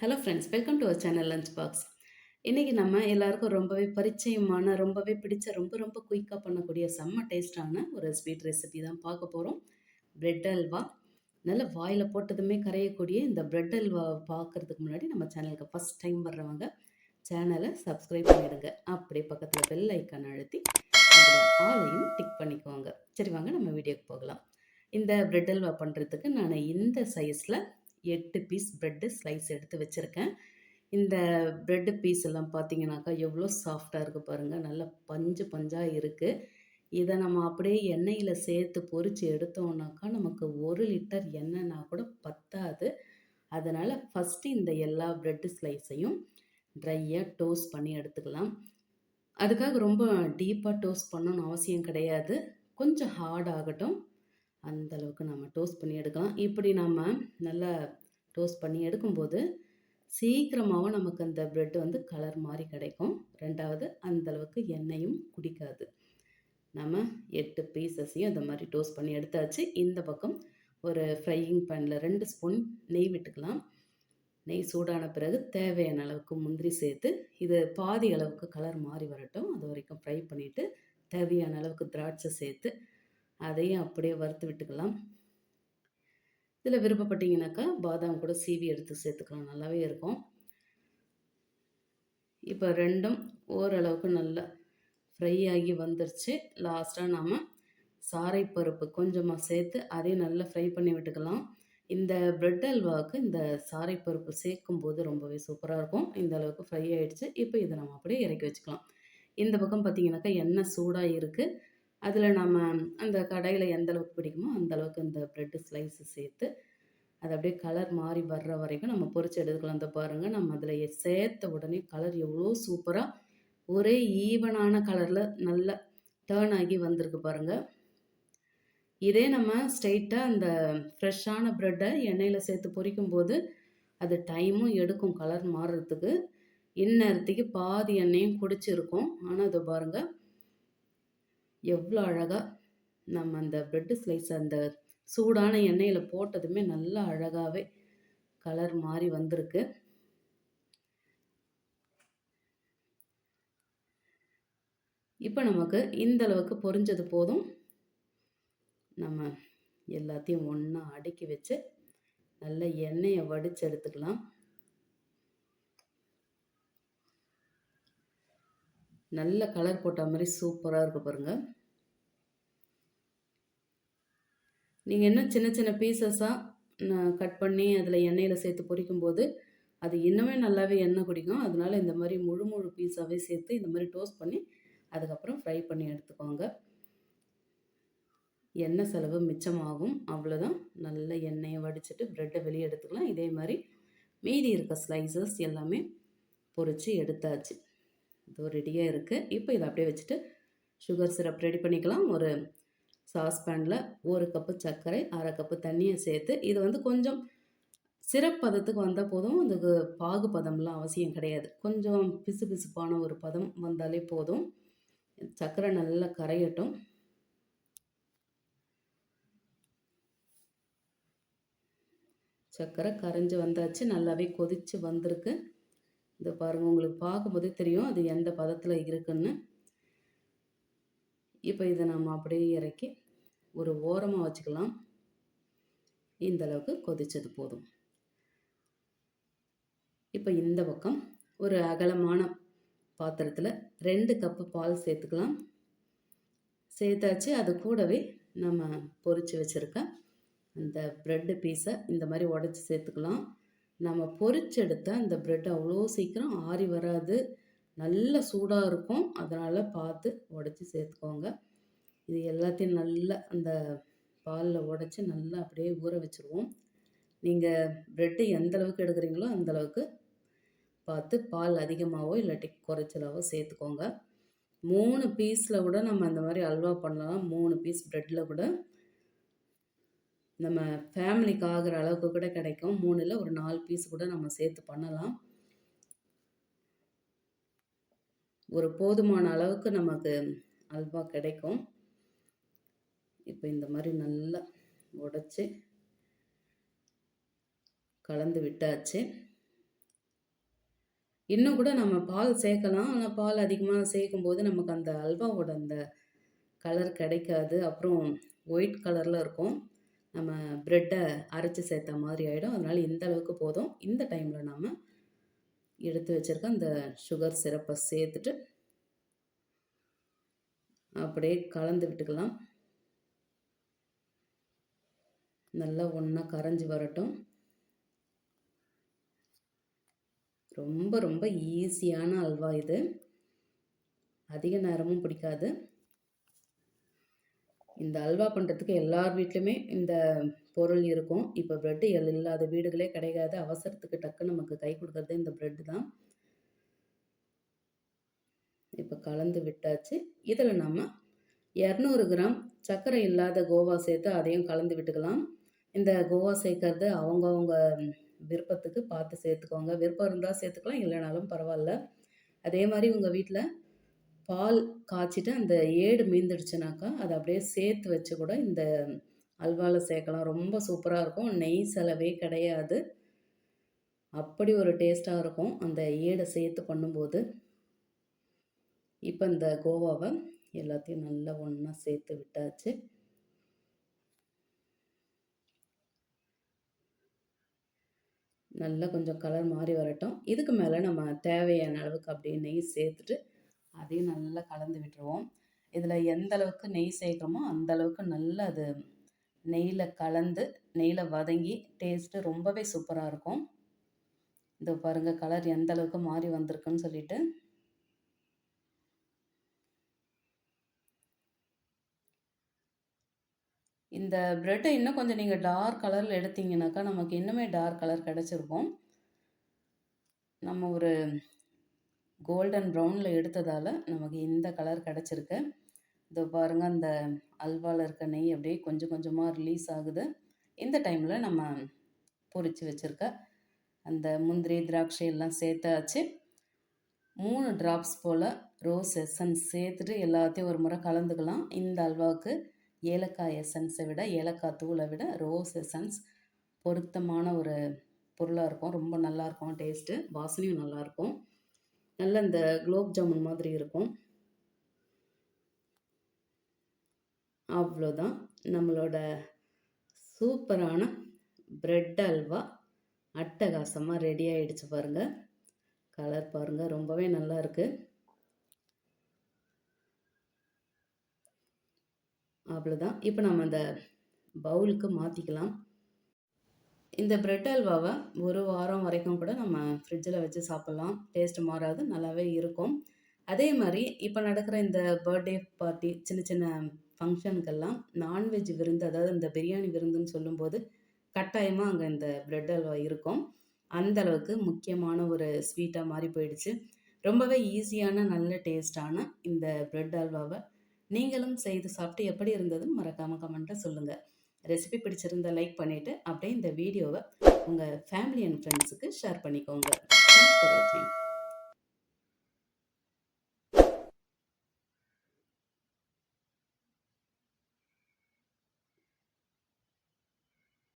Hello friends welcome to our channel lunch box இன்றைக்கி நம்ம எல்லாருக்கும் ரொம்பவே பரிச்சயமான ரொம்பவே பிடிச்ச ரொம்ப ரொம்ப குயிக்காக பண்ணக்கூடிய செம்ம டேஸ்டான ஒரு ஸ்வீட் ரெசிபி தான் பார்க்க போகிறோம் பிரெட் அல்வா. நல்ல வாயில் போட்டதுமே கரையக்கூடிய இந்த பிரெட் அல்வா பார்க்குறதுக்கு முன்னாடி நம்ம சேனலுக்கு ஃபஸ்ட் டைம் வர்றவங்க சேனலை சப்ஸ்கிரைப் பண்ணிடுங்க. அப்படியே பக்கத்தில் பெல் ஐக்கான் அழுத்தி அதில் ஆளையும் டிக் பண்ணிக்குவாங்க. சரி வாங்க நம்ம வீடியோக்கு போகலாம். இந்த பிரெட் அல்வா பண்ணுறதுக்கு நான் இந்த சைஸில் எட்டு பீஸ் ப்ரெட்டு ஸ்லைஸ் எடுத்து வச்சுருக்கேன். இந்த ப்ரெட்டு பீஸ் எல்லாம் பார்த்தீங்கன்னாக்கா எவ்வளோ சாஃப்டாக இருக்குது பாருங்கள் நல்லா பஞ்சு பஞ்சாக இருக்குது இதை நம்ம அப்படியே எண்ணெயில் சேர்த்து பொரித்து எடுத்தோம்னாக்கா நமக்கு ஒரு லிட்டர் எண்ணெய்னா கூட பத்தாது. அதனால் ஃபஸ்ட்டு இந்த எல்லா ப்ரெட்டு ஸ்லைஸையும் ட்ரையாக டோஸ்ட் பண்ணி எடுத்துக்கலாம். அதுக்காக ரொம்ப டீப்பாக டோஸ்ட் பண்ணணும்னு அவசியம் கிடையாது. கொஞ்சம் ஹார்ட் ஆகட்டும். அந்த அளவுக்கு நம்ம டோஸ்ட் பண்ணி எடுக்கலாம். இப்படி நம்ம நல்லா டோஸ்ட் பண்ணி எடுக்கும்போது சீக்கிரமாகவும் நமக்கு அந்த ப்ரெட் வந்து கலர் மாதிரி கிடைக்கும். ரெண்டாவது அந்தளவுக்கு எண்ணெயும் குடிக்காது. நம்ம எட்டு பீசஸையும் அந்த மாதிரி டோஸ்ட் பண்ணி எடுத்தாச்சு. இந்த பக்கம் ஒரு ஃப்ரையிங் பேனில் ரெண்டு ஸ்பூன் நெய் விட்டுக்கலாம். நெய் சூடான பிறகு தேவையான அளவுக்கு முந்திரி சேர்த்து இது பாதி அளவுக்கு கலர் மாறி வரட்டும். அது வரைக்கும் ஃப்ரை பண்ணிவிட்டு தேவையான அளவுக்கு திராட்சை சேர்த்து அதையும் அப்படியே வறுத்து விட்டுக்கலாம். இதில் விருப்பப்பட்டீங்கன்னாக்கா பாதாம் கூட சீவி எடுத்து சேர்த்துக்கலாம். நல்லாவே இருக்கும். இப்போ ரெண்டும் ஓரளவுக்கு நல்லா ஃப்ரை ஆகி வந்துருச்சு. லாஸ்ட்டாக நாம் சாரைப்பருப்பு கொஞ்சமாக சேர்த்து அதையும் நல்லா ஃப்ரை பண்ணி விட்டுக்கலாம். இந்த பிரெட் அல்வாவுக்கு இந்த சாரைப்பருப்பு சேர்க்கும் போது ரொம்பவே சூப்பராக இருக்கும். இந்த அளவுக்கு ஃப்ரை ஆகிடுச்சு இப்போ இதை நம்ம அப்படியே இறக்கி வச்சுக்கலாம். இந்த பக்கம் பார்த்தீங்கன்னாக்கா எண்ணெய் சூடாக இருக்குது அதில் நம்ம அந்த கடையில் எந்த அளவுக்கு பிடிக்குமோ அந்த அளவுக்கு இந்த ப்ரெட்டு ஸ்லைஸு சேர்த்து அது அப்படியே கலர் மாறி வர்ற வரைக்கும் நம்ம பொறிச்சு எடுத்துக்கலாம். அந்த பாருங்கள் நம்ம அதில் சேர்த்த உடனே கலர் எவ்வளோ சூப்பராக ஒரே ஈவனான கலரில் நல்ல டேர்ன் ஆகி வந்திருக்கு பாருங்கள் இதே நம்ம ஸ்ட்ரைட்டாக அந்த ஃப்ரெஷ்ஷான ப்ரெட்டை எண்ணெயில் சேர்த்து பொரிக்கும் போது அது டைமும் எடுக்கும் கலர் மாறுறதுக்கு இந்நேரத்துக்கு பாதி எண்ணெயும் குடிச்சிருக்கும். ஆனால் அதை பாருங்கள் எவ்வளோ அழகாக நம்ம அந்த ப்ரெட்டு ஸ்லைஸ் அந்த சூடான எண்ணெயில் போட்டதுமே நல்லா அழகாகவே கலர் மாறி வந்திருக்கு. இப்போ நமக்கு இந்த அளவுக்கு பொரிஞ்சது போதும். நம்ம எல்லாத்தையும் ஒன்றா அடுக்கி வச்சு நல்ல எண்ணெயை வடித்து எடுத்துக்கலாம். நல்ல கலர் போட்ட மாதிரி சூப்பராக இருக்குது பாருங்கள் நீங்கள் இன்னும் சின்ன சின்ன பீசஸாக கட் பண்ணி அதில் எண்ணெயில் சேர்த்து பொரிக்கும்போது அது இன்னுமே நல்லாவே எண்ணெய் குடிக்கும் அதனால் இந்த மாதிரி முழு முழு பீஸாகவே சேர்த்து இந்த மாதிரி டோஸ்ட் பண்ணி அதுக்கப்புறம் ஃப்ரை பண்ணி எடுத்துக்கோங்க. எண்ணெய் செலவு மிச்சமாகும். அவ்வளோதான் நல்ல எண்ணெயை வடிச்சிட்டு ப்ரெட்டை வெளியே எடுத்துக்கலாம். இதே மாதிரி மீதி இருக்க ஸ்லைசஸ் எல்லாமே பொறிச்சு எடுத்தாச்சு. இதோ ரெடியாக இருக்குது இப்போ இதை அப்படியே வச்சுட்டு சுகர் சிரப் ரெடி பண்ணிக்கலாம். ஒரு சாஸ்பேனில் ஒரு கப்பு சர்க்கரை அரை கப்பு தண்ணியை சேர்த்து இது வந்து கொஞ்சம் சிரப் பதத்துக்கு வந்தால் போதும். அதுக்கு பாகு பதம்லாம் அவசியம் கிடையாது. கொஞ்சம் பிசு பிசுப்பான ஒரு பதம் வந்தாலே போதும். சர்க்கரை நல்லா கரையட்டும். சர்க்கரை கரைஞ்சி வந்தாச்சு. நல்லாவே கொதித்து வந்திருக்கு. இந்த பாருங்கள் உங்களுக்கு பார்க்கும்போதே தெரியும் அது எந்த பதத்தில் இருக்குன்னு. இப்போ இதை நம்ம அப்படியே இறக்கி ஒரு ஓரமாக வச்சுக்கலாம். இந்த அளவுக்கு கொதிச்சது போதும். இப்போ இந்த பக்கம் ஒரு அகலமான பாத்திரத்தில் ரெண்டு கப்பு பால் சேர்த்துக்கலாம். சேர்த்தாச்சு அது கூடவே நம்ம பொறிச்சு வச்சுருக்க அந்த ப்ரெட்டு பீஸை இந்த மாதிரி உடச்சி சேர்த்துக்கலாம். நம்ம பொறிச்செடுத்த அந்த ப்ரெட் அவ்வளோ சீக்கிரம் ஆறி வராது. நல்ல சூடாக இருக்கும். அதனால் பார்த்து உடச்சி சேர்த்துக்கோங்க. இது எல்லாத்தையும் நல்லா அந்த பாலில் உடச்சி நல்லா அப்படியே ஊற வச்சுருவோம். நீங்கள் ப்ரெட்டு எந்த அளவுக்கு எடுக்கிறீங்களோ அந்த அளவுக்கு பார்த்து பால் அதிகமாகவோ இல்லாட்டி குறைச்சலாவோ சேர்த்துக்கோங்க. மூணு பீஸில் கூட நம்ம அந்த மாதிரி அல்வா பண்ணலாம். மூணு பீஸ் ப்ரெட்டில் கூட நம்ம ஃபேமிலிக்கு ஆகிற அளவுக்கு கூட கிடைக்கும் மூணில் ஒரு நாலு பீஸ் கூட நம்ம சேர்த்து பண்ணலாம் ஒரு போதுமான அளவுக்கு நமக்கு அல்வா கிடைக்கும் இப்போ இந்த மாதிரி நல்லா உடச்சி கலந்து விட்டாச்சு இன்னும் கூட நம்ம பால் சேர்க்கலாம். ஆனால் பால் அதிகமா சேர்க்கும்போது நமக்கு அந்த அல்வாவோட அந்த கலர் கிடைக்காது. அப்புறம் ஒயிட் கலரில் இருக்கும். நம்ம ப்ரெட்டை அரைச்சி சேர்த்த மாதிரி ஆகிடும் அதனால் இந்த அளவுக்கு போதும். இந்த டைமில் நாம் எடுத்து வச்சிருக்க அந்த சுகர் சிரப்பை சேர்த்துட்டு அப்படியே கலந்து விட்டுக்கலாம். நல்லா ஒன்றா கரைஞ்சி வரட்டும். ரொம்ப ரொம்ப ஈஸியான அல்வா இது. அதிக நேரமும் பிடிக்காது. இந்த அல்வா பண்ணுறதுக்கு எல்லார் வீட்லையுமே இந்த பொருள் இருக்கும். இப்போ ப்ரெட்டு எல் இல்லாத வீடுகளே கிடையாது. அவசரத்துக்கு டக்குன்னு நமக்கு கை கொடுக்கறது இந்த ப்ரெட்டு தான். இப்போ கலந்து விட்டாச்சு. இதில் நம்ம 200 கிராம் சர்க்கரை இல்லாத கோவா சேர்த்து அதையும் கலந்து விட்டுக்கலாம். இந்த கோவா சேர்க்கறது அவங்கவுங்க விருப்பத்துக்கு பார்த்து சேர்த்துக்கோங்க. விருப்பம் இருந்தால் சேர்த்துக்கலாம். இல்லைனாலும் பரவாயில்ல அதே மாதிரி உங்கள் வீட்டில் பால் காய்ச்சிட்டு அந்த ஏடு மீந்துடுச்சுனாக்கா, அதை அப்படியே சேர்த்து வச்சு கூட இந்த அல்வாவில் சேர்க்கலாம். ரொம்ப சூப்பராக இருக்கும். நெய் செலவே கிடையாது. அப்படி ஒரு டேஸ்ட்டாக இருக்கும். அந்த ஏடை சேர்த்து பண்ணும்போது. இப்போ இந்த கோவாவை எல்லாத்தையும் நல்லா ஒன்றா சேர்த்து விட்டாச்சு. நல்லா கொஞ்சம் கலர் மாறி வரட்டும். இதுக்கு மேலே நம்ம தேவையான அளவுக்கு அப்படியே நெய் சேர்த்துட்டு, அதையும் நல்லா கலந்து விட்டுருவோம். இதில் எந்த அளவுக்கு நெய் சேர்க்குறோமோ அந்த அளவுக்கு நல்லா அது நெய்யில் கலந்து, நெய்யில் வதங்கி டேஸ்ட்டு ரொம்பவே சூப்பராக இருக்கும். இது பாருங்கள் கலர் எந்த அளவுக்கு மாறி வந்திருக்குன்னு சொல்லிட்டு. இந்த ப்ரெட்டை இன்னும் கொஞ்சம் நீங்கள் டார்க் கலரில் எடுத்தீங்கன்னாக்கா நமக்கு இன்னுமே டார்க் கலர் கிடச்சிருக்கும் நம்ம ஒரு கோல்டன் ப்ரௌனில் எடுத்ததால் நமக்கு இந்த கலர் கிடச்சிருக்கு இதோ பாருங்க அந்த அல்வாவில் இருக்க நெய் அப்படியே கொஞ்சம் கொஞ்சமாக ரிலீஸ் ஆகுது. இந்த டைமில் நம்ம பொறிச்சு வச்சிருக்க அந்த முந்திரி, திராட்சை எல்லாம் சேர்த்தாச்சு. மூணு ட்ராப்ஸ் போல் ரோஸ் எசன்ஸ் சேர்த்துட்டு எல்லாத்தையும் ஒரு முறை கலந்துக்கலாம். இந்த அல்வாவுக்கு ஏலக்காய் எசன்ஸை விட, ஏலக்காய் தூளை விட ரோஸ் எசன்ஸ் பொருத்தமான ஒரு பொருளாக இருக்கும். ரொம்ப நல்லாயிருக்கும் டேஸ்ட்டு. வாசனையும் நல்லாயிருக்கும். நல்ல இந்த குலோப் ஜாமுன் மாதிரி இருக்கும். அவ்வளோதான். நம்மளோட சூப்பரான பிரெட் அல்வா அட்டகாசமாக ரெடி ஆகிடுச்சு பாருங்கள் கலர் பாருங்க ரொம்பவே நல்லா இருக்குது அவ்வளோதான். இப்போ நம்ம அந்த பவுலுக்கு மாற்றிக்கலாம் இந்த பிரெட் அல்வாவை ஒரு வாரம் வரைக்கும் கூட நம்ம ஃப்ரிட்ஜில் வச்சு சாப்பிட்லாம் டேஸ்ட் மாறாது. நல்லாவே இருக்கும். அதே மாதிரி இப்போ நடக்கிற இந்த பர்த்டே பார்ட்டி சின்ன சின்ன ஃபங்க்ஷனுக்கெல்லாம் நான்வெஜ் விருந்து, அதாவது இந்த பிரியாணி விருந்துன்னு சொல்லும்போது, கட்டாயமாக அங்கே இந்த பிரெட் அல்வா இருக்கும். அந்த அளவுக்கு முக்கியமான ஒரு ஸ்வீட்டாக மாறி போயிடுச்சு. ரொம்பவே ஈஸியான நல்ல டேஸ்ட்டான இந்த பிரெட் அல்வாவை நீங்களும் செய்து சாப்பிட்டு எப்படி இருந்ததுன்னு மறக்காமல் கமெண்ட்டை சொல்லுங்கள் ரெசிபி பிடிச்சிருந்தா லைக் பண்ணிவிட்டு அப்படியே இந்த வீடியோவை உங்கள் ஃபேமிலி அண்ட் ஃப்ரெண்ட்ஸுக்கு ஷேர் பண்ணிக்கோங்க. தேங்க்ஸ் ஃபார் வாட்சிங்.